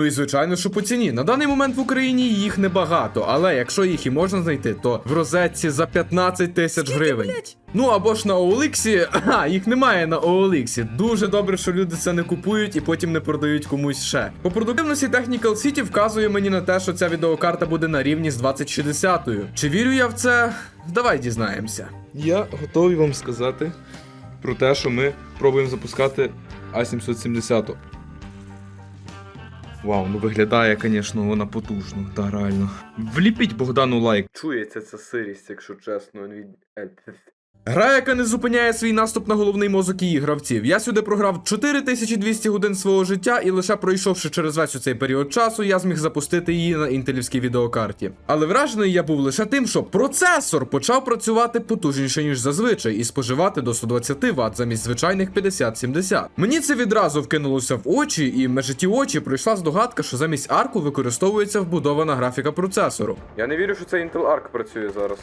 Ну і звичайно, що по ціні. На даний момент в Україні їх небагато, але якщо їх і можна знайти, то в розетці за 15 тисяч гривень. Ну або ж на OLX, а їх немає на OLX. Дуже добре, що люди це не купують і потім не продають комусь ще. По продуктивності Technical City вказує мені на те, що ця відеокарта буде на рівні з 2060. Чи вірю я в це? Давай дізнаємося. Я готовий вам сказати про те, що ми пробуємо запускати А770. Вау, ну виглядає, звісно, вона потужно, та реально. Вліпіть Богдану лайк. Чується ця сирість, якщо чесно. Гра, яка не зупиняє свій наступ на головний мозок її гравців. Я сюди програв 4200 годин свого життя, і лише пройшовши через весь цей період часу, я зміг запустити її на інтелівській відеокарті. Але вражений я був лише тим, що процесор почав працювати потужніше, ніж зазвичай, і споживати до 120 Вт замість звичайних 50-70. Мені це відразу вкинулося в очі, і межі ті очі пройшла здогадка, що замість арку використовується вбудована графіка процесору. Я не вірю, що це Intel Arc працює зараз.